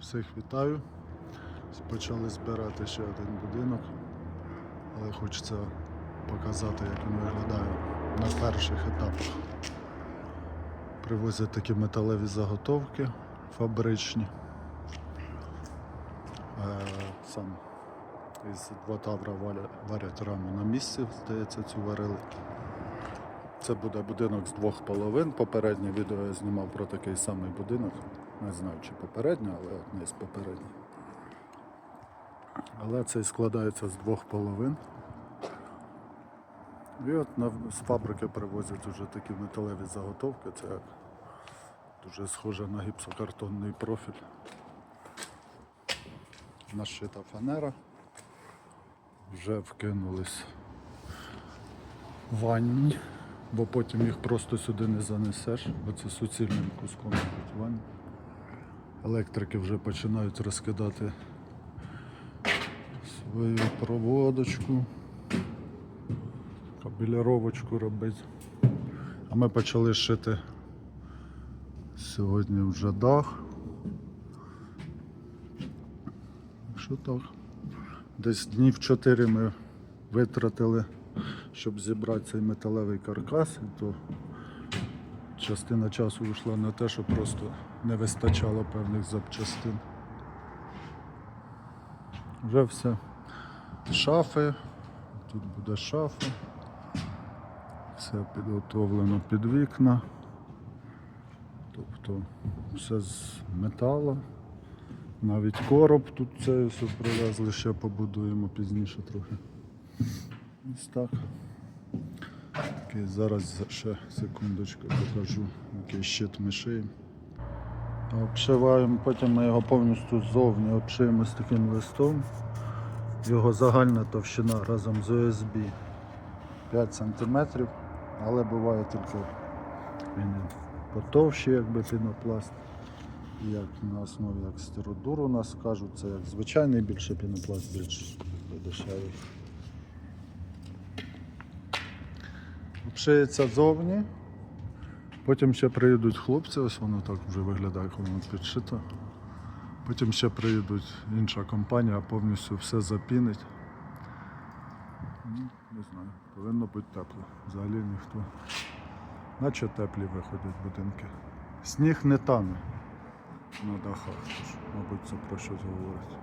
Всіх вітаю. Почали збирати ще один будинок, але хочеться показати, як він виглядає на перших етапах. Привозять такі металеві заготовки фабричні. Е, Сам із два тавра варять раму на місці, здається, цю варили. Це буде будинок з двох половин. Попереднє відео я знімав про такий самий будинок. Не знаю, чи попереднє, але одне з попередніх. Але цей складається з двох половин. І от з фабрики привозять вже такі металеві заготовки. Це дуже схоже на гіпсокартонний профіль. Нашита фанера. Вже вкинулись ванні, бо потім їх просто сюди не занесеш, бо це суцільним куском ванні. Електрики вже починають розкидати свою проводочку, кабеляровочку робити. А ми почали шити сьогодні вже дах. Що так? Десь днів 4 ми витратили, щоб зібрати цей металевий каркас, то частина часу йшла на те, що просто не вистачало певних запчастин. Вже все. Шафи, тут буде шафа. Все підготовлено під вікна. Тобто все з металу. Навіть короб тут це все привезли, ще побудуємо пізніше трохи. Ось так. Такий, зараз ще секундочку покажу, який щит ми шиємо. Обшиваємо, потім ми його повністю ззовні обшиємо з таким листом. Його загальна товщина разом з ОСБ 5 см, але буває тільки він потовщий, якби пінопласт. Як на основі як стеродур у нас кажуть, це як звичайний більше пінопласт, більш дешевий. Обшиється зовні. Потім ще приїдуть хлопці, ось воно так вже виглядає, коли воно підшито. Потім ще приїдуть інша компанія, повністю все запінить. Ну, Не знаю, повинно бути тепло. Взагалі ніхто. Наче теплі виходять будинки. Сніг не тане на дахах, мабуть, це про щось говорить.